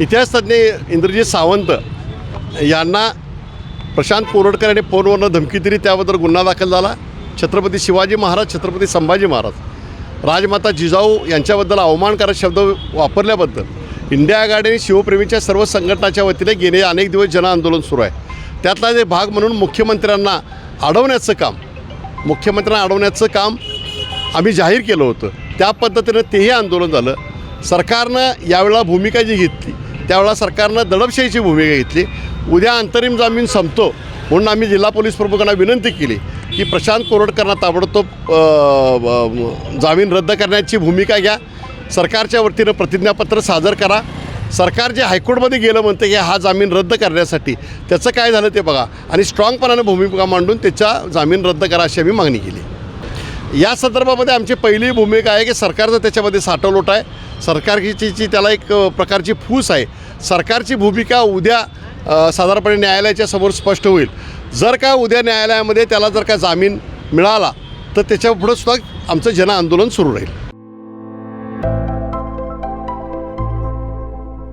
इतिहासतज्ञ इंद्रजित सावंत यांना प्रशांत कोरडकर यांनी फोनवरनं धमकी दिली त्याबद्दल गुन्हा दाखल झाला. छत्रपती शिवाजी महाराज छत्रपती संभाजी महाराज राजमाता जिजाऊ यांच्याबद्दल अवमानकारक शब्द वापरल्याबद्दल इंडिया आघाडी आणि शिवप्रेमीच्या सर्व संघटनाच्या वतीने गेले अनेक दिवस जनआंदोलन सुरू आहे. त्यातला जे भाग म्हणून मुख्यमंत्र्यांना अडवण्याचं काम मुख्यमंत्र्यांना अडवण्याचं काम आम्ही जाहीर केलं होतं. त्या पद्धतीनं तेही आंदोलन झालं. सरकारनं यावेळेला भूमिका जी घेतली त्यावेळेला सरकारनं दडपशाहीची भूमिका घेतली. उद्या अंतरिम जामीन संपतो म्हणून आम्ही जिल्हा पोलीस प्रमुखांना विनंती केली की प्रशांत कोरडकरांना ताबडतोब जामीन रद्द करण्याची भूमिका घ्या. सरकारच्या वतीनं प्रतिज्ञापत्र सादर करा. सरकार जे हायकोर्टमध्ये गेलं म्हणतं की हा जामीन रद्द करण्यासाठी त्याचं काय झालं ते बघा. आणि स्ट्रॉंगपणानं भूमिका मांडून त्याचा जामीन रद्द करा अशी आम्ही मागणी केली. या संदर्भामध्ये आमची पहिली भूमिका आहे की सरकारचं त्याच्यामध्ये साठवलोट आहे. सरकारची जी त्याला एक प्रकारची फूस आहे. सरकारची भूमिका उद्या साधारणपणे न्यायालयाच्या समोर स्पष्ट होईल. जर का उद्या न्यायालयामध्ये त्याला जर का जामीन मिळाला तर त्याच्या पुढं सुद्धा आमचं जनआंदोलन सुरू राहील.